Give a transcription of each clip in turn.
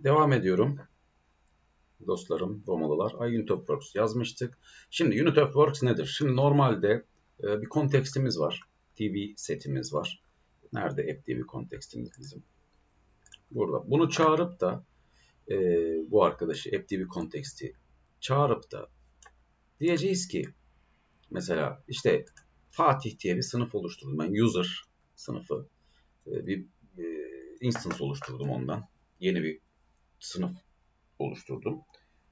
Devam ediyorum. Dostlarım, Romalılar. I Unit of Works yazmıştık. Şimdi Unit of Works nedir? Şimdi normalde e, bir kontekstimiz var. TV setimiz var. Nerede app bir kontekstimiz bizim? Burada. Bunu çağırıp da e, bu arkadaşı app bir konteksti çağırıp da diyeceğiz ki mesela işte Fatih diye bir sınıf oluşturdum ben. User sınıfı. E, bir e, instance oluşturdum ondan. Yeni bir sınıf oluşturdum.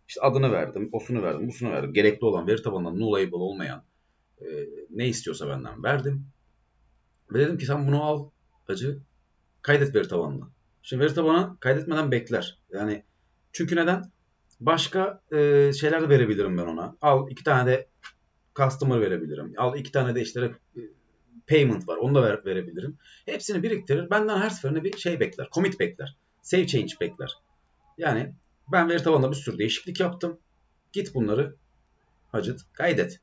İşte adını verdim, osunu verdim, busunu verdim. Gerekli olan veri tabanından nullable olmayan e, ne istiyorsa benden verdim. Ve dedim ki sen bunu al acı kaydet veri tabanına. Şimdi veri tabanı kaydetmeden bekler. Yani çünkü neden? Başka e, şeyler de verebilirim ben ona. Al iki tane de customer verebilirim. Al iki tane de işte e, payment var. Onu da ver, verebilirim. Hepsini biriktirir. Benden her seferinde bir şey bekler. Commit bekler. Save change bekler. Yani ben veri tabanında bir sürü değişiklik yaptım. Git bunları hacıt kaydet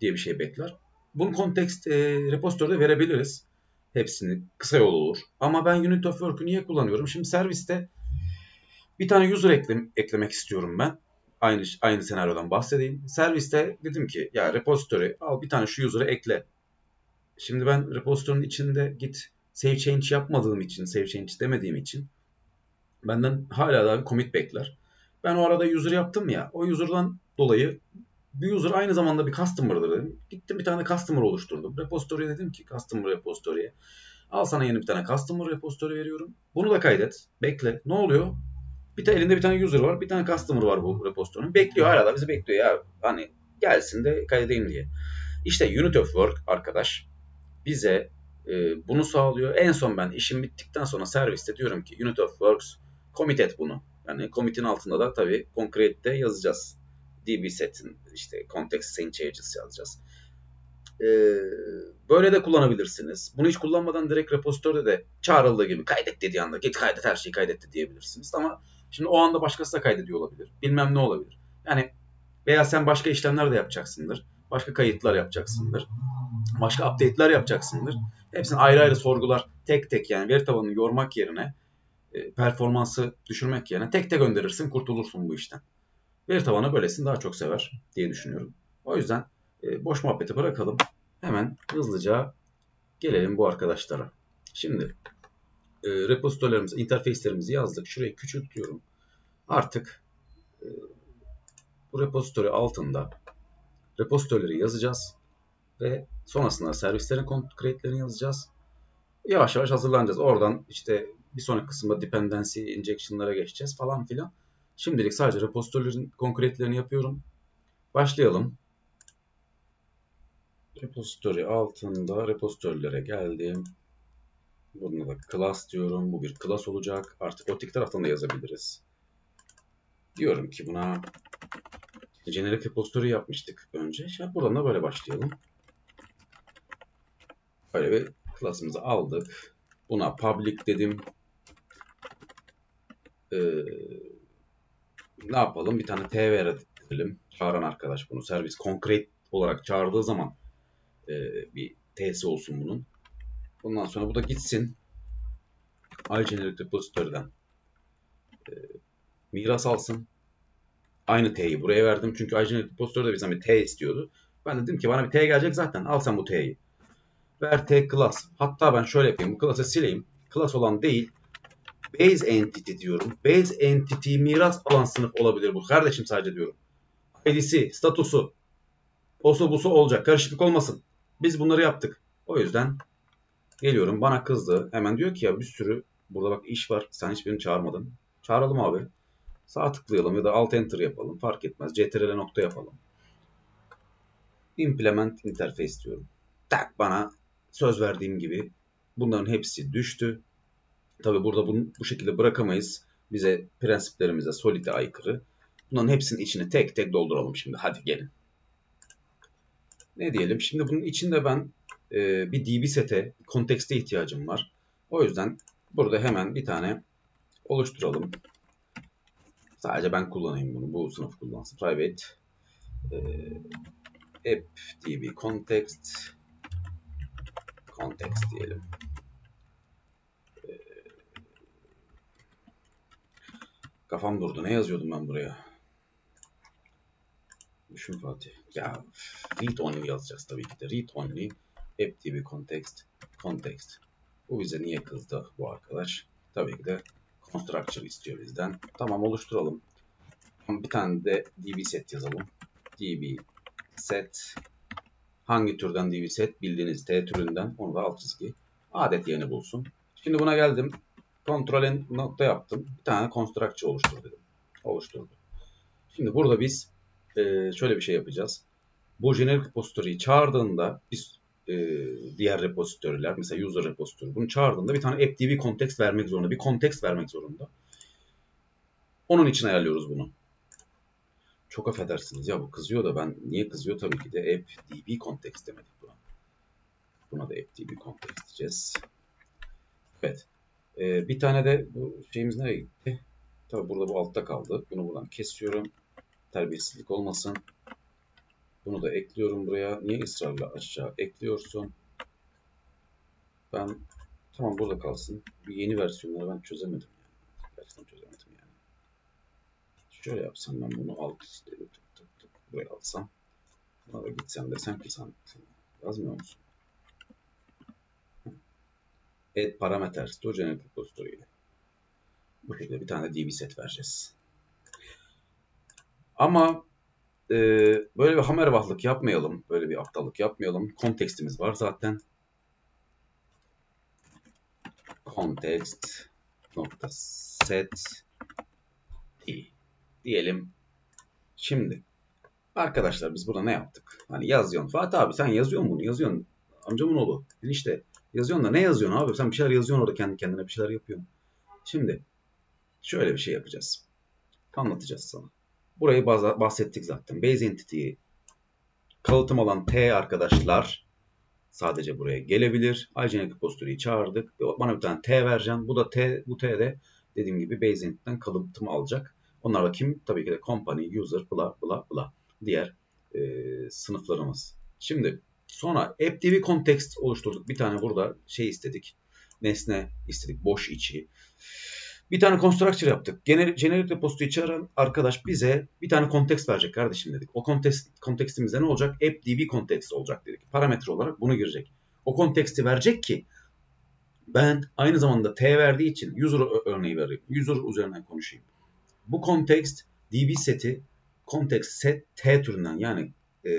diye bir şey bekler. Bunu kontekst e, repository'de verebiliriz. Hepsini kısa yol olur. Ama ben Unit of Work'ü niye kullanıyorum? Şimdi serviste bir tane user eklem, eklemek istiyorum ben. Aynı aynı senaryodan bahsedeyim. Serviste dedim ki ya repository al bir tane şu user'ı ekle. Şimdi ben repository'nin içinde git save change yapmadığım için, save change demediğim için benden hala daha bir commit bekler. Ben o arada user yaptım ya. O user'dan dolayı bir user aynı zamanda bir customer'dır dedim. Gittim bir tane customer oluşturdum. Repository'e dedim ki customer repository'e. Al sana yeni bir tane customer repository veriyorum. Bunu da kaydet. Bekle. Ne oluyor? Bir tane elinde bir tane user var. Bir tane customer var bu repository'nin. Bekliyor hala da bizi bekliyor ya. Hani gelsin de kaydedeyim diye. İşte Unit of Work arkadaş bize e, bunu sağlıyor. En son ben işim bittikten sonra serviste diyorum ki Unit of Works commit et bunu. Yani commit'in altında da tabii concrete'de yazacağız. DB set'in işte context change changes yazacağız. Ee, böyle de kullanabilirsiniz. Bunu hiç kullanmadan direkt repositörde de çağrıldığı gibi kaydet dediği anda git kaydet her şeyi kaydetti diyebilirsiniz. Ama şimdi o anda başkası da kaydediyor olabilir. Bilmem ne olabilir. Yani veya sen başka işlemler de yapacaksındır. Başka kayıtlar yapacaksındır. Başka update'ler yapacaksındır. Hepsini ayrı ayrı sorgular tek tek yani veri tabanını yormak yerine performansı düşürmek yerine tek tek gönderirsin kurtulursun bu işten. Veri tabanı böylesini daha çok sever diye düşünüyorum. O yüzden e, boş muhabbeti bırakalım. Hemen hızlıca gelelim bu arkadaşlara. Şimdi e, repozitorylerimizi, interface'lerimizi yazdık. Şurayı küçültüyorum. Artık e, bu repository altında repozitoryleri yazacağız ve sonrasında servislerin concrete'lerini yazacağız. Yavaş yavaş hazırlanacağız. Oradan işte bir sonraki kısımda dependency injection'lara geçeceğiz falan filan. Şimdilik sadece repositorylerin konkretlerini yapıyorum. Başlayalım. Repository altında repositörlere geldim. Buna da class diyorum. Bu bir class olacak. Artık öteki taraftan da yazabiliriz. Diyorum ki buna generic repository yapmıştık önce. Şimdi buradan da böyle başlayalım. Böyle bir class'ımızı aldık. Buna public dedim. Ee, ne yapalım? Bir tane T verelim. Çağıran arkadaş bunu. Servis konkret olarak çağırdığı zaman e, bir T'si olsun bunun. Ondan sonra bu da gitsin. iGeneric repository'den e, miras alsın. Aynı T'yi buraya verdim. Çünkü iGeneric repository'de bizden bir T istiyordu. Ben dedim ki bana bir T gelecek zaten. Al sen bu T'yi. Ver T class. Hatta ben şöyle yapayım. Bu class'ı sileyim. Class olan değil. Base entity diyorum. Base entity miras alan sınıf olabilir bu. Kardeşim sadece diyorum. ID'si, statusu, osu busu olacak. Karışıklık olmasın. Biz bunları yaptık. O yüzden geliyorum. Bana kızdı. Hemen diyor ki ya bir sürü burada bak iş var. Sen hiçbirini çağırmadın. Çağıralım abi. Sağ tıklayalım ya da alt enter yapalım. Fark etmez. CTRL nokta yapalım. Implement interface diyorum. Tak bana söz verdiğim gibi bunların hepsi düştü. Tabi burada bunu bu şekilde bırakamayız. Bize prensiplerimize, solide aykırı. Bunların hepsinin içini tek tek dolduralım şimdi. Hadi gelin. Ne diyelim? Şimdi bunun içinde ben e, bir DB sete, kontekste ihtiyacım var. O yüzden burada hemen bir tane oluşturalım. Sadece ben kullanayım bunu. Bu sınıf kullansın. Private e, app db context context diyelim. Kafam durdu. Ne yazıyordum ben buraya? Düşün Fatih. Ya read only yazacağız tabii ki de. Read only app db context context. Bu bize niye kızdı bu arkadaş? Tabii ki de constructor istiyor bizden. Tamam oluşturalım. Bir tane de db set yazalım. db set hangi türden db set bildiğiniz t türünden onu da alt çizgi adet yerini bulsun. Şimdi buna geldim. Ctrl nokta yaptım. Bir tane constructor oluştur dedim. Oluşturdu. Şimdi burada biz e, şöyle bir şey yapacağız. Bu generic repository'yi çağırdığında biz e, diğer repository'ler mesela user repository bunu çağırdığında bir tane appdb context vermek zorunda. Bir context vermek zorunda. Onun için ayarlıyoruz bunu. Çok affedersiniz ya bu kızıyor da ben niye kızıyor tabii ki de appdb context demedik buna. Buna da appdb context diyeceğiz. Evet. Ee, bir tane de bu şeyimiz nereye gitti? Tabii burada bu altta kaldı. Bunu buradan kesiyorum. Terbiyesizlik olmasın. Bunu da ekliyorum buraya. Niye ısrarla aşağı ekliyorsun? Ben tamam burada kalsın. Bir yeni versiyonları ben çözemedim. Yani. Gerçekten çözemedim yani. Şöyle yapsam ben bunu alt tık buraya alsam. Buna da gitsem desem ki sen, sen yazmıyor musun? Add parameters to generic repository ile. Bu şekilde bir tane db set vereceğiz. Ama e, böyle bir hamervahlık yapmayalım. Böyle bir aptallık yapmayalım. Kontekstimiz var zaten. Context nokta set diyelim. Şimdi arkadaşlar biz burada ne yaptık? Hani yazıyorsun. Fatih abi sen yazıyor bunu? Yazıyorsun. Amcamın oğlu. İşte Yazıyorsun da ne yazıyorsun abi? Sen bir şeyler yazıyorsun orada kendi kendine bir şeyler yapıyorsun. Şimdi şöyle bir şey yapacağız. Anlatacağız sana. Burayı bahsettik zaten. Base Entity'yi kalıtım alan T arkadaşlar sadece buraya gelebilir. IGN repository'yi çağırdık. Bana bir tane T vereceğim. Bu da T, bu T de dediğim gibi Base Entity'den kalıtım alacak. Onlar da kim? Tabii ki de company, user, bla bla bla. Diğer e, sınıflarımız. Şimdi Sonra AppDB context oluşturduk. Bir tane burada şey istedik. Nesne istedik. Boş içi. Bir tane constructor yaptık. Generic, generic repository çağıran arkadaş bize bir tane context verecek kardeşim dedik. O context, contextimizde ne olacak? AppDB context olacak dedik. Parametre olarak bunu girecek. O context'i verecek ki ben aynı zamanda T verdiği için user örneği vereyim. User üzerinden konuşayım. Bu context DB seti context set T türünden yani e,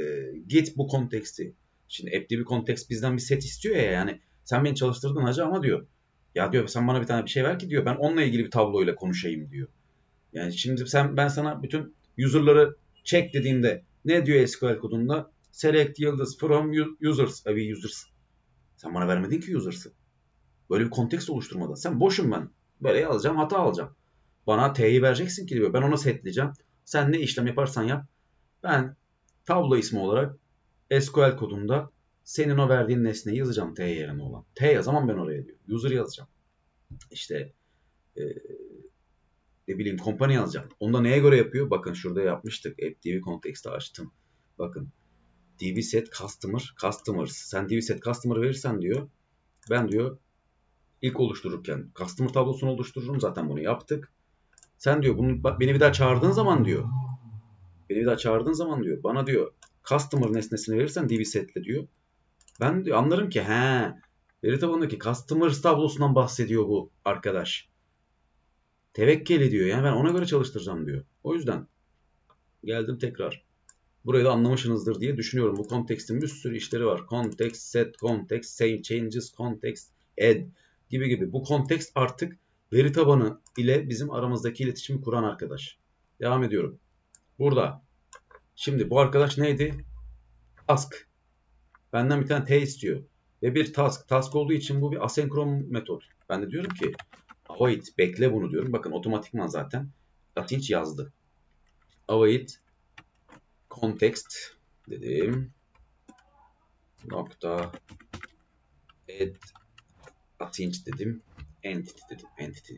git bu konteksti Şimdi AppDB Context bizden bir set istiyor ya yani sen beni çalıştırdın hacı ama diyor. Ya diyor sen bana bir tane bir şey ver ki diyor ben onunla ilgili bir tabloyla konuşayım diyor. Yani şimdi sen ben sana bütün user'ları check dediğimde ne diyor SQL kodunda? Select yıldız from users. Abi users. Sen bana vermedin ki users'ı. Böyle bir konteks oluşturmadan. Sen boşum ben. Böyle yazacağım hata alacağım. Bana T'yi vereceksin ki diyor. Ben ona setleyeceğim. Sen ne işlem yaparsan yap. Ben tablo ismi olarak SQL kodunda senin o verdiğin nesneyi yazacağım T yerine olan. T yazamam ben oraya diyor. User yazacağım. İşte e, ne bileyim company yazacağım. Onu da neye göre yapıyor? Bakın şurada yapmıştık. AppDB context'i açtım. Bakın DB set customer customers. Sen DB set customer verirsen diyor. Ben diyor ilk oluştururken customer tablosunu oluştururum. Zaten bunu yaptık. Sen diyor bunu beni bir daha çağırdığın zaman diyor. Beni bir daha çağırdığın zaman diyor. Bana diyor customer nesnesini verirsen DB setle diyor. Ben diyor, anlarım ki he veri tabanındaki customers tablosundan bahsediyor bu arkadaş. Tevekkül ediyor yani ben ona göre çalıştıracağım diyor. O yüzden geldim tekrar. Burayı da anlamışsınızdır diye düşünüyorum. Bu kontekstin bir sürü işleri var. Context, set context, save changes, context, add gibi gibi. Bu kontekst artık veri tabanı ile bizim aramızdaki iletişimi kuran arkadaş. Devam ediyorum. Burada Şimdi bu arkadaş neydi? Task. Benden bir tane T istiyor. Ve bir task. Task olduğu için bu bir asenkron metot. Ben de diyorum ki await bekle bunu diyorum. Bakın otomatikman zaten Latinç yazdı. Await context dedim. Nokta add Latinç dedim. Entity dedim. Entity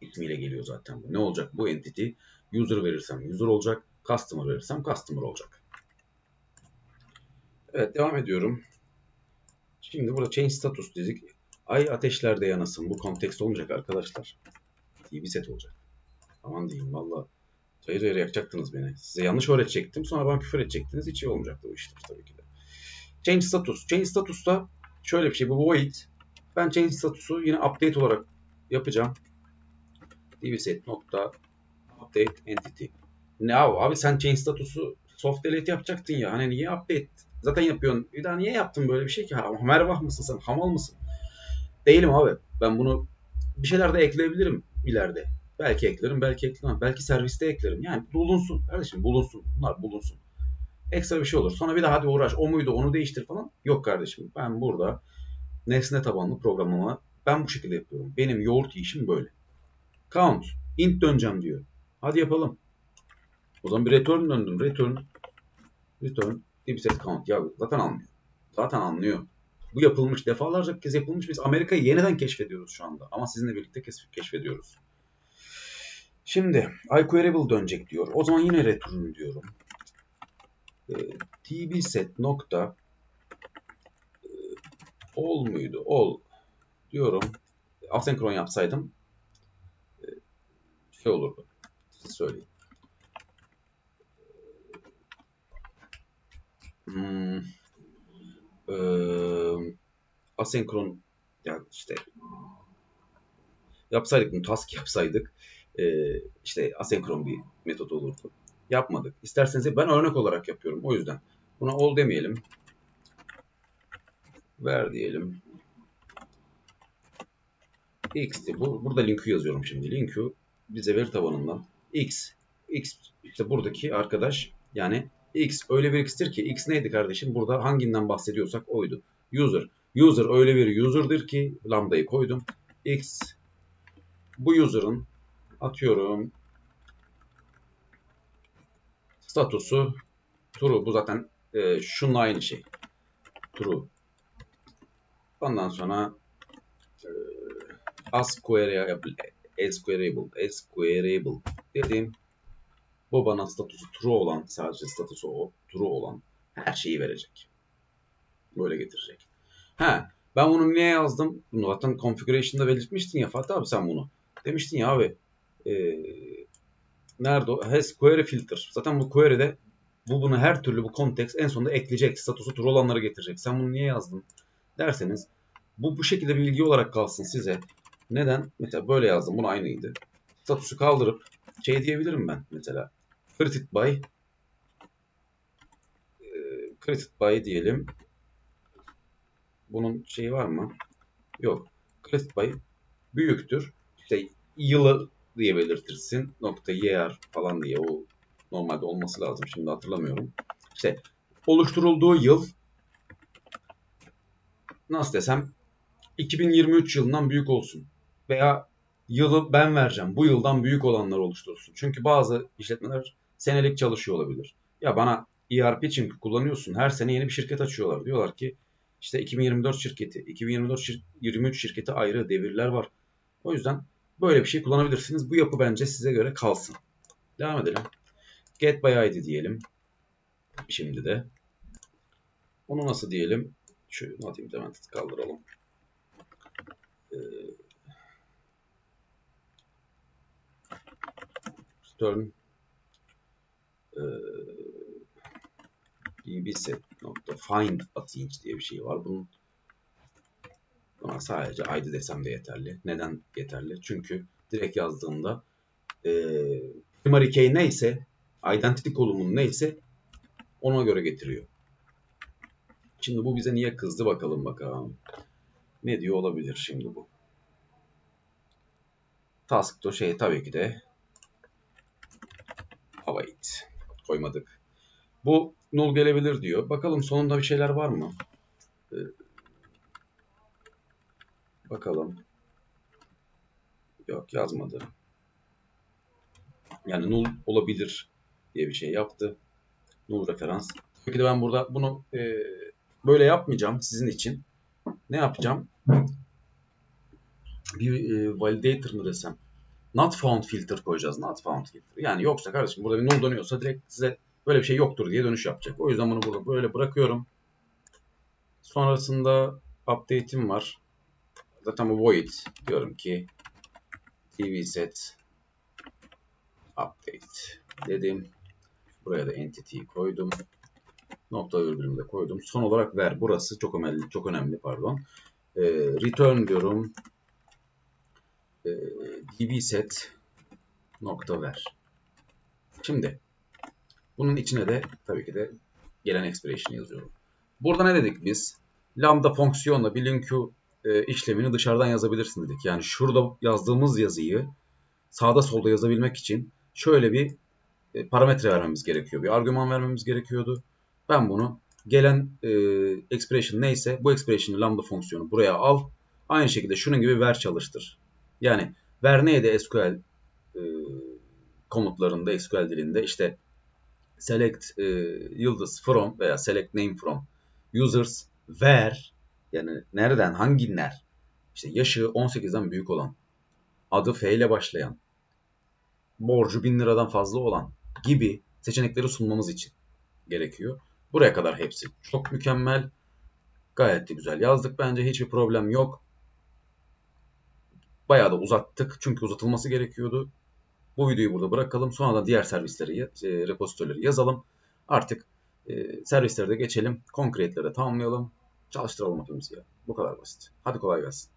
ismiyle geliyor zaten bu. Ne olacak bu entity? User verirsem user olacak. Customer verirsem customer olacak. Evet devam ediyorum. Şimdi burada change status dedik. Ay ateşlerde yanasın. Bu kontekst olmayacak arkadaşlar. TV set olacak. Aman diyeyim valla. Cayır cayır yakacaktınız beni. Size yanlış öğretecektim. Sonra bana küfür edecektiniz. Hiç iyi olmayacaktı bu işler tabii ki de. Change status. Change status'ta şöyle bir şey. Bu void. Ben change status'u yine update olarak yapacağım. dvset nokta update entity. Ne abi, abi sen change status'u soft delete yapacaktın ya. Hani niye update? Zaten yapıyorsun. Bir daha niye yaptın böyle bir şey ki? Mervah mısın sen? Hamal mısın? Değilim abi. Ben bunu bir şeyler de ekleyebilirim ileride. Belki eklerim, belki eklemem. Belki serviste eklerim. Yani bulunsun. Kardeşim bulunsun. Bunlar bulunsun. Ekstra bir şey olur. Sonra bir daha hadi uğraş. O muydu onu değiştir falan. Yok kardeşim. Ben burada nesne tabanlı programlama ben bu şekilde yapıyorum. Benim yoğurt işim böyle. Count. Int döneceğim diyor. Hadi yapalım. O zaman bir return döndüm. Return. Return. Dipset count. Ya zaten anlıyor. Zaten anlıyor. Bu yapılmış. Defalarca kez yapılmış. Biz Amerika'yı yeniden keşfediyoruz şu anda. Ama sizinle birlikte keşfediyoruz. Şimdi iQueryable dönecek diyor. O zaman yine return diyorum. E, tbset nokta e, all muydu? All diyorum. Asenkron yapsaydım e, şey olurdu. Siz söyleyin. Hmm, e, asenkron yani işte yapsaydık bunu task yapsaydık e, işte asenkron bir metot olurdu. Yapmadık. İsterseniz ben örnek olarak yapıyorum. O yüzden buna all demeyelim. Ver diyelim. X'ti. Bu, burada link'ü yazıyorum şimdi. Link'ü bize veri tabanından X. X işte buradaki arkadaş yani X öyle bir X'tir ki X neydi kardeşim? Burada hanginden bahsediyorsak oydu. User. User öyle bir user'dır ki lambdayı koydum. X bu user'ın atıyorum statusu true. Bu zaten e, şununla aynı şey. True. Ondan sonra e, as queryable, as queryable, as queryable dedim. Bu bana statusu true olan, sadece statusu o, true olan her şeyi verecek. Böyle getirecek. Ha, ben bunu niye yazdım? Bunu zaten configuration'da belirtmiştin ya Fatih abi sen bunu. Demiştin ya abi e, nerede o? Has query filter. Zaten bu query'de bu bunu her türlü bu context en sonunda ekleyecek. Statusu true olanları getirecek. Sen bunu niye yazdın? Derseniz bu bu şekilde bilgi olarak kalsın size. Neden? Mesela böyle yazdım. Bunu aynıydı. Statusu kaldırıp şey diyebilirim ben mesela. Created by e, created by diyelim. Bunun şeyi var mı? Yok. Created by büyüktür. İşte yılı diye belirtirsin. Nokta yer falan diye o normalde olması lazım. Şimdi hatırlamıyorum. İşte oluşturulduğu yıl nasıl desem 2023 yılından büyük olsun. Veya yılı ben vereceğim. Bu yıldan büyük olanlar oluştursun. Çünkü bazı işletmeler senelik çalışıyor olabilir. Ya bana ERP için kullanıyorsun. Her sene yeni bir şirket açıyorlar. Diyorlar ki işte 2024 şirketi, 2024 şir 23 şirketi ayrı devirler var. O yüzden böyle bir şey kullanabilirsiniz. Bu yapı bence size göre kalsın. Devam edelim. Get by ID diyelim. Şimdi de. Onu nasıl diyelim? Şu not implemented kaldıralım. Ee, return e, dbset.find atınç diye bir şey var. Bunun ama sadece ID desem de yeterli. Neden yeterli? Çünkü direkt yazdığımda e, primary key neyse identity kolumun neyse ona göre getiriyor. Şimdi bu bize niye kızdı bakalım bakalım. Ne diyor olabilir şimdi bu? Task to şey tabii ki de await koymadık. Bu null gelebilir diyor. Bakalım sonunda bir şeyler var mı? Ee, bakalım. Yok yazmadı. Yani null olabilir diye bir şey yaptı. Null referans. Tabii ki de ben burada bunu e, böyle yapmayacağım sizin için. Ne yapacağım? Bir e, validator mı desem? Not found filter koyacağız. Not found filter. Yani yoksa kardeşim burada bir null dönüyorsa direkt size böyle bir şey yoktur diye dönüş yapacak. O yüzden bunu burada böyle bırakıyorum. Sonrasında update'im var. Zaten bu void diyorum ki tv set select dedim. Buraya da entity'yi koydum. Nokta virgülümü de koydum. Son olarak ver. Burası çok önemli, çok önemli pardon. Ee, return diyorum. Ee, dbset nokta ver. Şimdi bunun içine de tabii ki de gelen expression yazıyorum. Burada ne dedik biz? Lambda fonksiyonla bir linkü e, işlemini dışarıdan yazabilirsin dedik. Yani şurada yazdığımız yazıyı sağda solda yazabilmek için şöyle bir e, parametre vermemiz gerekiyor. Bir argüman vermemiz gerekiyordu. Ben bunu gelen e, expression neyse bu expression'ı lambda fonksiyonu buraya al. Aynı şekilde şunun gibi ver çalıştır. Yani ver neydi SQL e, komutlarında SQL dilinde işte select e, yıldız from veya select name from users ver yani nereden hangi ner işte yaşı 18'den büyük olan adı F ile başlayan borcu 1000 liradan fazla olan gibi seçenekleri sunmamız için gerekiyor. Buraya kadar hepsi çok mükemmel. Gayet de güzel yazdık. Bence hiçbir problem yok. Bayağı da uzattık. Çünkü uzatılması gerekiyordu. Bu videoyu burada bırakalım. Sonra da diğer servisleri, e, repozitörleri yazalım. Artık e, servislere de geçelim. Concrete'lere tamamlayalım. Çalıştıralım hepimizi ya. Bu kadar basit. Hadi kolay gelsin.